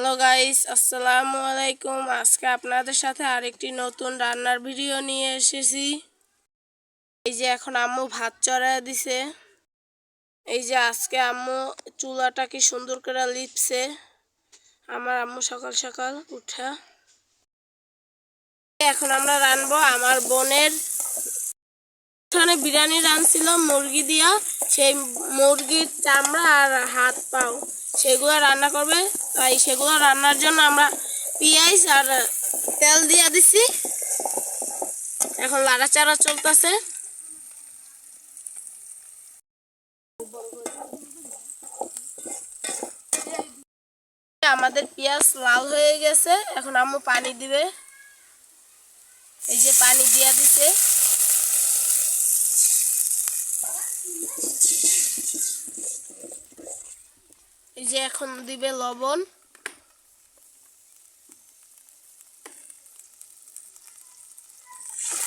Hello guys আসসালামু আলাইকুম আজকে আপনাদের সাথে আরেকটি নতুন রান্নার ভিডিও নিয়ে এসেছি। এই যে এখন আম্মু ভাত চড়ায় দিছে। এই যে আজকে আম্মু চুলাটা কি সুন্দর করে লিপছে। আমার আম্মু সকাল সকাল উঠা। এখন আমরা রানবো আমার বোনের। ওখানে বিরিয়ানি রানছিল, মুরগি দিয়া। সেই মুরগির চামড়া আর হাত পাও, সেগুলো রান্না করবে। তাই সেগুলো রান্নার জন্য আমরা পেঁয়াজ আর তেল দিয়ে দিছি। এখন লাড়াচাড়া চলতেছে। আমাদের পেঁয়াজ লাল হয়ে গেছে। এখন আম্মু পানি দিবে। এই যে পানি দিয়ে দিছে। এই যে এখন দিবে লবণ।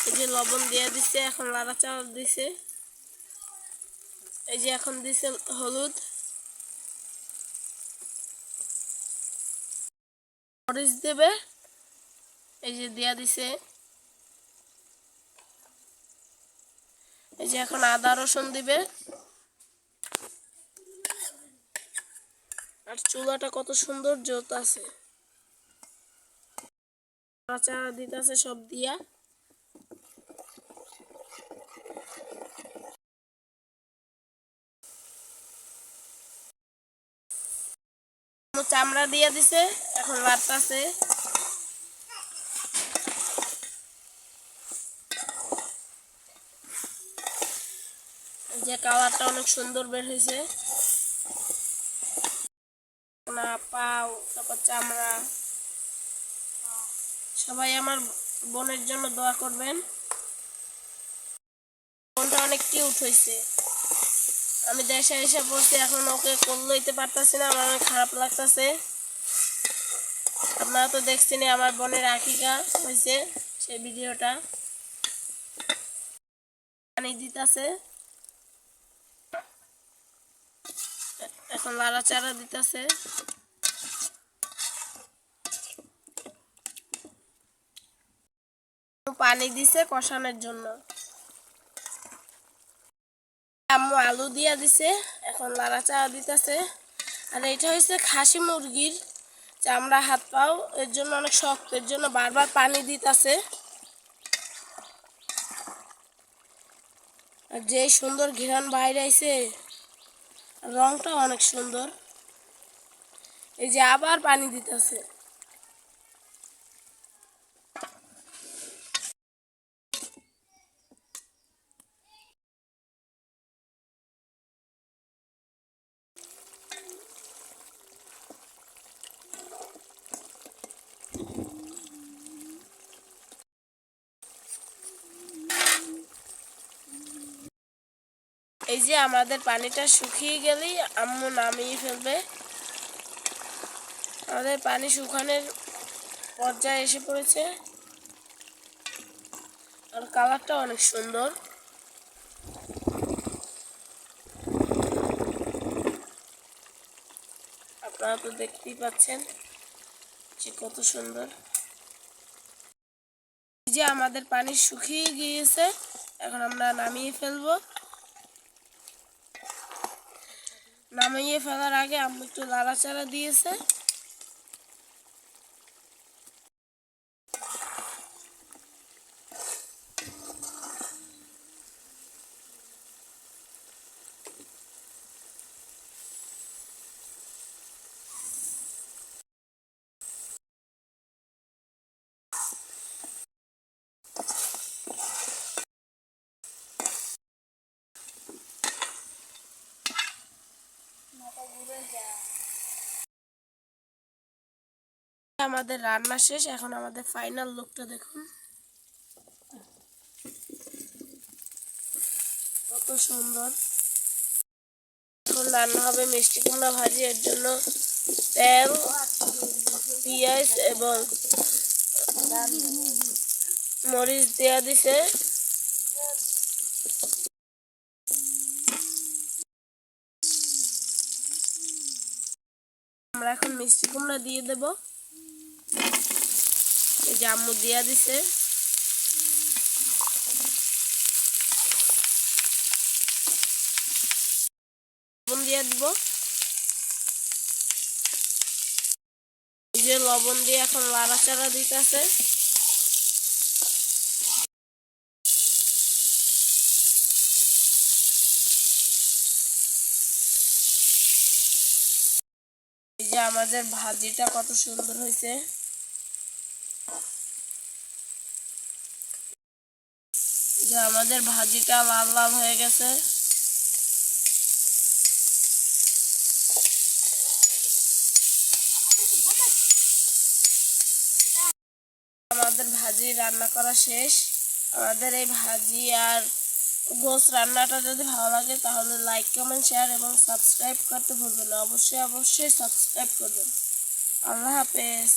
এই যে লবণ দিয়ে দিছে, এখন লাড়া চাল দিছে। এই যে এখন দিছে হলুদ। মরিচ দেবে। এই যে দিয়া দিছে। এই যে এখন আদা রসুন দিবে। আর চুলাটা কত সুন্দর জোত আছে চারা দিতেছে সব দিয়া। চামড়া দিয়ে দিছে, এখন বাড়তাছে। যে কালারটা অনেক সুন্দর বের হয়েছে। না পাও তারপর চামড়া। সবাই আমার বোনের জন্য দোয়া করবেন। বোনটা অনেক কিউট হয়েছে। আমি দেশে এসে পড়ছি, এখন ওকে কোল লইতে পারতাছি না, আমার অনেক খারাপ লাগতেছে। আপনারা তো দেখছেনই আমার বোনের আকিকা হয়েছে, সেই ভিডিওটা। পানি দিতেছে। এখন লাড়াচাড়া দিতেছে। পানি দিছে কষানোর জন্য। আম্মু আলু দিয়া দিছে, এখন লাড়াচাড়া দিতেছে। আর এটা হচ্ছে খাসি মুরগির চামড়া হাত পাও, এর জন্য অনেক শক্ত, এর জন্য বারবার পানি দিতেছে। আর যে সুন্দর ঘিরান বাইরে আইছে রংটা অনেক সুন্দর। এই যে আবার পানি দিতেছে। এই যে আমাদের পানিটা শুকিয়ে গেলেই আম্মু নামিয়ে ফেলবে। আমাদের পানি শুকানোর পর্যায়ে এসে পড়েছে। আর কালারটা অনেক সুন্দর। আপনারা তো দেখতেই পাচ্ছেন যে কত সুন্দর। যে আমাদের পানি শুকিয়ে গিয়েছে, এখন আমরা নামিয়ে ফেলব। নামিয়ে ফেলার আগে আম্মু একটু লাড়াচাড়া দিয়েছে। আমাদের রান্না শেষ, এখন আমাদের ফাইনাল লুকটা দেখুন। কত সুন্দর। এখন রান্না হবে মিষ্টি কুমড়া ভাজি, এর জন্য তেল, পেঁয়াজ এবং মরিচ দেওয়া দিছে। আমরা এখন মিষ্টি কুমড়া দিয়ে দেব। এই আম্মু দিয়া দিছে। লবণ দিয়ে দিব। এই যে লবণ দিয়ে এখন এই যে আমাদের ভাজিটা কত সুন্দর হয়েছে। যে আমাদের ভাজিটা লাল লাল হয়ে গেছে। আমাদের ভাজি রান্না করা শেষ। আমাদের এই ভাজি আর গোস রান্নাটা যদি ভালো লাগে, তাহলে লাইক কমেন্ট শেয়ার এবং সাবস্ক্রাইব করতে ভুলবেন অবশ্যই অবশ্যই সাবস্ক্রাইব করবেন। আল্লাহ হাফেজ।